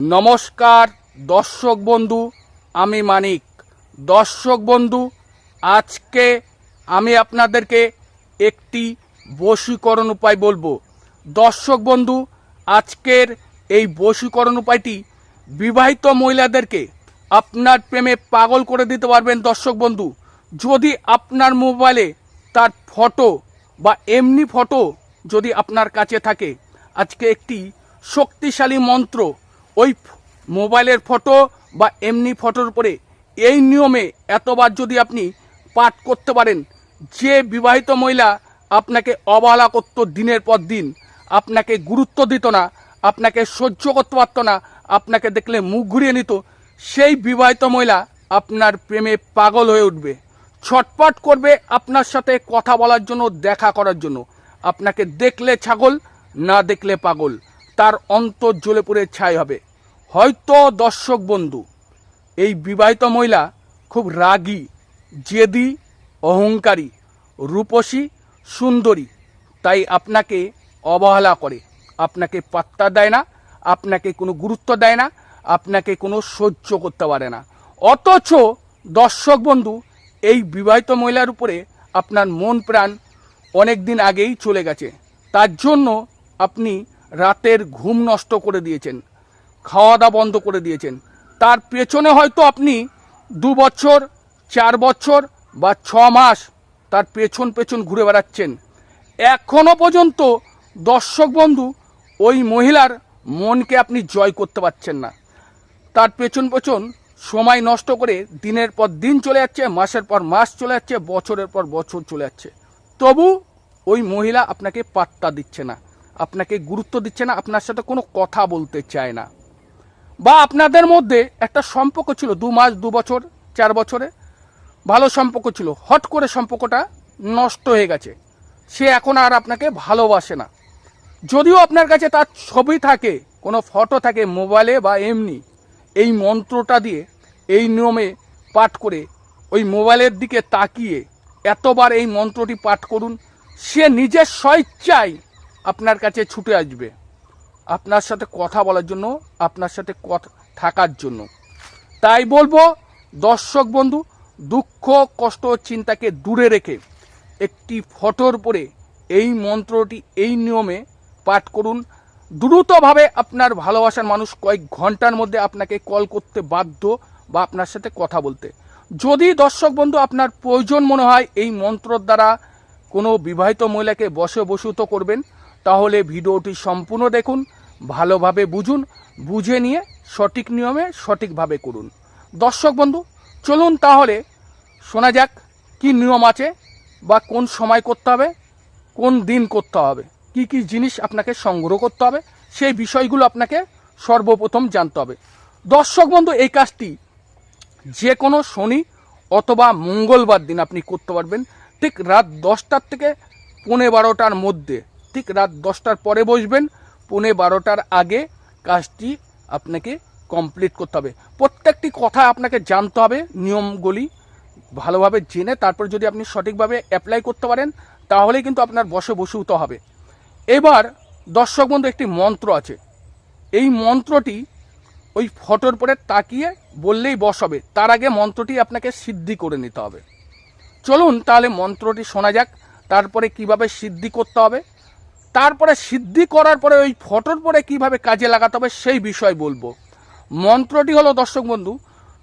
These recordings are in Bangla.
নমস্কার, দর্শক বন্ধু, আমি মানিক। দর্শক বন্ধু, আজকে আমি আপনাদেরকে একটি বশীকরণ উপায় বলব। দর্শক বন্ধু, আজকের এই বশীকরণ উপায়টি বিবাহিত মহিলাদেরকে আপনার প্রেমে পাগল করে দিতে পারবেন, দর্শক বন্ধু। যদি আপনার মোবাইলে তার ফটো বা এমনি ফটো যদি আপনার কাছে থাকে, আজকে একটি শক্তিশালী মন্ত্র ওই মোবাইলের ফটো বা এমনি ফটোর উপরে। এই নিয়মে এতবার যদি আপনি পাঠ করতে পারেন, যে বিবাহিত মহিলা আপনাকে অবহেলা করত দিনের পর দিন, আপনাকে গুরুত্ব দিত না, আপনাকে সহ্য করতে পারত না, আপনাকে দেখলে মুখ ঘুরিয়ে নিত, সেই বিবাহিত মহিলা আপনার প্রেমে পাগল হয়ে উঠবে। ছটপট করবে আপনার সাথে কথা বলার জন্য, দেখা করার জন্য। আপনাকে দেখলে ছাগল, না দেখলে পাগল। তার অন্তর জ্বলে পড়ে ছাই হবে। হয়তো দর্শক বন্ধু, এই বিবাহিত মহিলা খুব রাগী, জেদি, অহংকারী, রূপসী, সুন্দরী, তাই আপনাকে অবহেলা করে। আপনাকে পাত্তা দেয় না, আপনাকে কোনো গুরুত্ব দেয় না, আপনাকে কোনো সহ্য করতে পারে না। অথচ দর্শক বন্ধু, এই বিবাহিত মহিলার উপরে আপনার মন প্রাণ অনেক দিন আগেই চলে গেছে। তার জন্য আপনি রাতের ঘুম নষ্ট করে দিয়েছেন। খাওয়া দাওয়া বন্ধ করে দিয়েছেন। তার পেছনে হয়তো আপনি দু বছর, চার বছর বা ছ মাস তার পেছন পেছন ঘুরে বেড়াচ্ছেন। এখনও পর্যন্ত দর্শক বন্ধু, ওই মহিলার মনকে আপনি জয় করতে পারছেন না। তার পেছন পেছন সময় নষ্ট করে দিনের পর দিন চলে যাচ্ছে, মাসের পর মাস চলে যাচ্ছে, বছরের পর বছর চলে যাচ্ছে। তবু ওই মহিলা আপনাকে পাত্তা দিচ্ছে না, আপনাকে গুরুত্ব দিচ্ছে না, আপনার সাথে কোনো কথা বলতে চায় না। বা আপনাদের মধ্যে একটা সম্পর্ক ছিল দু মাস, দু বছর, চার বছরে, ভালো সম্পর্ক ছিল। হট করে সম্পর্কটা নষ্ট হয়ে গেছে। সে এখন আর আপনাকে ভালোবাসে না। যদিও আপনার কাছে তার ছবি থাকে, কোনো ফটো থাকে মোবাইলে বা এমনি, এই মন্ত্রটা দিয়ে, এই নিয়মে পাঠ করে, ওই মোবাইলের দিকে তাকিয়ে এতবার এই মন্ত্রটি পাঠ করুন, সে নিজের স্বইচ্ছায় আপনার কাছে ছুটে আসবে। আপনার সাথে কথা বলার জন্য, আপনার সাথে কথা, থাকার জন্য। তাই বলব, দর্শক বন্ধু, দুঃখ, কষ্ট, চিন্তাকে দূরে রেখে একটি ফটোর পরে এই মন্ত্রটি, এই নিয়মে পাঠ করুন। দ্রুতভাবে আপনার ভালোবাসার মানুষ কয়েক ঘণ্টার মধ্যে আপনাকে কল করতে বাধ্য বা আপনার সাথে কথা বলতে। যদি দর্শক বন্ধু, আপনার প্রয়োজন মনে হয় এই মন্ত্রর দ্বারা কোনো বিবাহিত মহিলাকে বসে বসুত করবেন, তাহলে ভিডিওটি সম্পূর্ণ দেখুন। ভালোভাবে বুঝুন, বুঝে নিয়ে সঠিক নিয়মে সঠিকভাবে করুন। দর্শক বন্ধু, চলুন তাহলে শোনা যাক কি নিয়ম আছে বা কোন সময় করতে হবে, কোন দিন করতে হবে, কি কি জিনিস আপনাকে সংগ্রহ করতে হবে, সেই বিষয়গুলো আপনাকে সর্বপ্রথম জানতে হবে। দর্শক বন্ধু, এই কাজটি যে কোনো শনি অথবা মঙ্গলবার দিন আপনি করতে পারবেন। ঠিক রাত দশটার থেকে পৌনে বারোটার মধ্যে, ঠিক রাত দশটার পরে বসবেন। পৌনে বারোটার আগে কাজটি আপনাকে কমপ্লিট করতে হবে। প্রত্যেকটি কথা আপনাকে জানতে হবে, নিয়মগুলি ভালোভাবে জেনে তারপর যদি আপনি সঠিকভাবে অ্যাপ্লাই করতে পারেন, তাহলে কিন্তু আপনার বসে বসুতে হবে। এবার দর্শক বন্ধু, একটি মন্ত্র আছে। এই মন্ত্রটি ওই ফটোর পরে তাকিয়ে বললেই বস হবে। তার আগে মন্ত্রটি আপনাকে সিদ্ধি করে নিতে হবে। চলুন তাহলে মন্ত্রটি শোনা যাক, তারপরে কীভাবে সিদ্ধি করতে হবে। তারপরে সিদ্ধি করার পরে ওই ফটোর পরে কীভাবে কাজে লাগাতে হবে সেই বিষয় বলব। মন্ত্রটি হলো, দর্শক বন্ধু,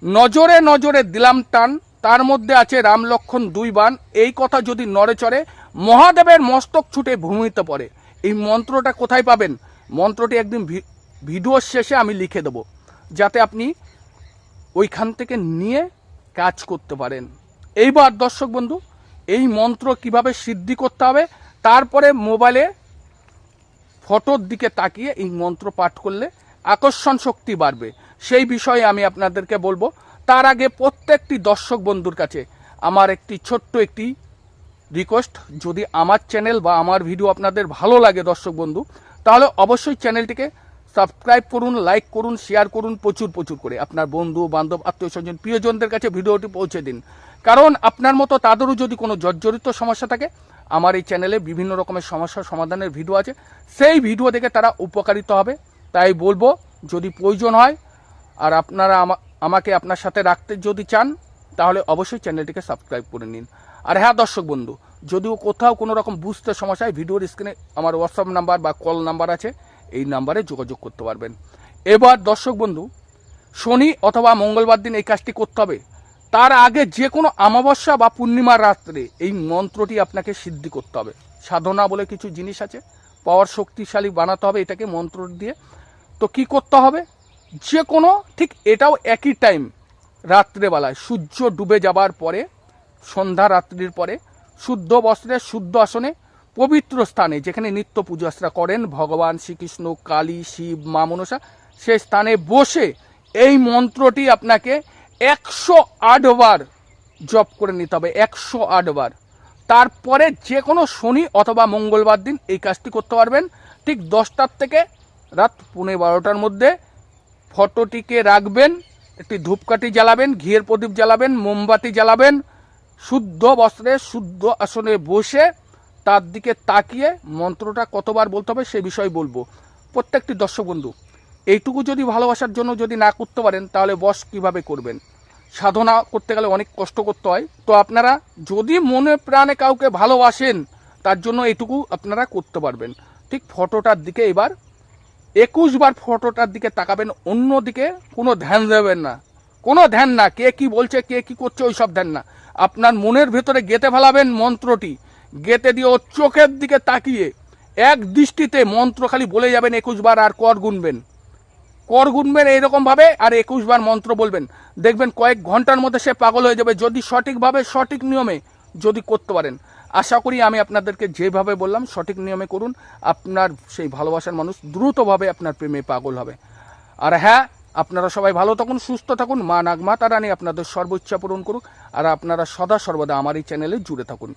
নজরে নজরে দিলাম টান, তার মধ্যে আছে রাম লক্ষণ দুই বান, এই কথা যদি নড়ে চড়ে মহাদেবের মস্তক ছুটে ভূমিতে পড়ে। এই মন্ত্রটা কোথায় পাবেন? মন্ত্রটি একদিন ভিডিওর শেষে আমি লিখে দেবো, যাতে আপনি ওইখান থেকে নিয়ে কাজ করতে পারেন। এইবার, দর্শক বন্ধু, এই মন্ত্র কীভাবে সিদ্ধি করতে হবে, তারপরে মোবাইলে ফটোর দিকে তাকিয়ে এই মন্ত্র পাঠ করলে আকর্ষণ শক্তি বাড়বে। সেই বিষয়ে আমি আপনাদেরকে বলব, তার আগে প্রত্যেকটি দর্শক বন্ধুর কাছে আমার একটি ছোট্ট একটি রিকোয়েস্ট যদি আমার চ্যানেল বা আমার ভিডিও আপনাদের ভালো লাগে দর্শক বন্ধু, তাহলে অবশ্যই চ্যানেলটিকে সাবস্ক্রাইব করুন লাইক করুন শেয়ার করুন প্রচুর প্রচুর করে। আপনার বন্ধু, বান্ধব, আত্মীয় স্বজন, প্রিয়জনদের কাছে ভিডিওটি পৌঁছে দিন। কারণ আপনার মতো তাদেরও যদি কোনো জর্জরিত সমস্যা থাকে, আমার এই চ্যানেলে বিভিন্ন রকমের সমস্যার সমাধানের ভিডিও আছে। সেই ভিডিও দেখে তারা উপকারিত হবে। তাই বলব, যদি প্রয়োজন হয়, আর আপনারা আমাকে আপনার সাথে রাখতে যদি চান, তাহলে অবশ্যই চ্যানেলটিকে সাবস্ক্রাইব করে নিন। আর হ্যাঁ দর্শক বন্ধু, যদিও কোথাও কোনো রকম বুঝতে সমস্যা হয়, ভিডিওর স্ক্রিনে আমার হোয়াটসঅ্যাপ নাম্বার বা কল নাম্বার আছে। এই নাম্বারে যোগাযোগ করতে পারবেন। এবার দর্শক বন্ধু, শনি অথবা মঙ্গলবার দিন এই কাজটি করতে হবে। তার আগে যে কোনো অমাবস্যা বা পূর্ণিমার রাত্রে এই মন্ত্রটি আপনাকে সিদ্ধি করতে হবে। সাধনা বলে কিছু জিনিস আছে, পাওয়ার শক্তিশালী বানাতে হবে এটাকে মন্ত্র দিয়ে। তো কি করতে হবে? যে কোনো ঠিক এটাও একই টাইম, রাত্রেবেলায় সূর্য ডুবে যাবার পরে, সন্ধ্যা রাত্রির পরে, শুদ্ধ বস্ত্রে শুদ্ধ আসনে পবিত্র স্থানে যেখানে নিত্য পূজাস্ত্রা করেন ভগবান শ্রীকৃষ্ণ, কালী, শিব, মা মনসা সেই স্থানে বসে এই মন্ত্রটি আপনাকে একশো আটবার জপ করে নিতে হবে, একশো আটবার তারপরে যে কোনো শনি অথবা মঙ্গলবার দিন এই কাজটি করতে পারবেন। ঠিক দশটার থেকে রাত পৌনে বারোটার মধ্যে ফটোটিকে রাখবেন, একটি ধূপকাঠি জ্বালাবেন, ঘিয়ের প্রদীপ জ্বালাবেন, মোমবাতি জ্বালাবেন, শুদ্ধ বস্ত্রে, শুদ্ধ আসনে বসে তার দিকে তাকিয়ে মন্ত্রটা কতবার বলতে হবে সে বিষয়ে বলব। প্রত্যেকটি দর্শক বন্ধু, এইটুকু যদি ভালোবাসার জন্য যদি না করতে পারেন, তাহলে বস কীভাবে করবেন? সাধনা করতে গেলে অনেক কষ্ট করতে হয়। তো আপনারা যদি মনে প্রাণে কাউকে ভালোবাসেন, তার জন্য এইটুকু আপনারা করতে পারবেন। ঠিক ফটোটার দিকে এবার, একুশ বার ফটোটার দিকে তাকাবেন অন্য দিকে কোনো ধ্যান দেবেন না। কোনো ধ্যান না, কে কি বলছে, কে কি করছে ওই সব ধ্যান না। আপনার মনের ভেতরে গেতে ফেলাবেন মন্ত্রটি। গেতে দিয়ে ওর চোখের দিকে তাকিয়ে এক দৃষ্টিতে মন্ত্র খালি বলে যাবেন, একুশ বার আর কর গুনবেন। কর গুনবেন এইরকমভাবে আর একুশ বার মন্ত্র বলবেন। দেখবেন কয়েক ঘণ্টার মধ্যে সে পাগল হয়ে যাবে যদি সঠিকভাবে, সঠিক নিয়মে যদি করতে পারেন। আশা করি আমি আপনাদেরকে যেভাবে বললাম, সঠিক নিয়মে করুন। আপনার সেই ভালোবাসার মানুষ দ্রুতভাবে আপনার প্রেমে পাগল হবে। আর হ্যাঁ আপনারা সবাই ভালো থাকুন, সুস্থ থাকুন। মা নাগমাতা রানী আপনাদের সর্বোচ্চা পূরণ করুক। আর আপনারা সদা সর্বদা আমার এই চ্যানেলে জুড়ে থাকুন।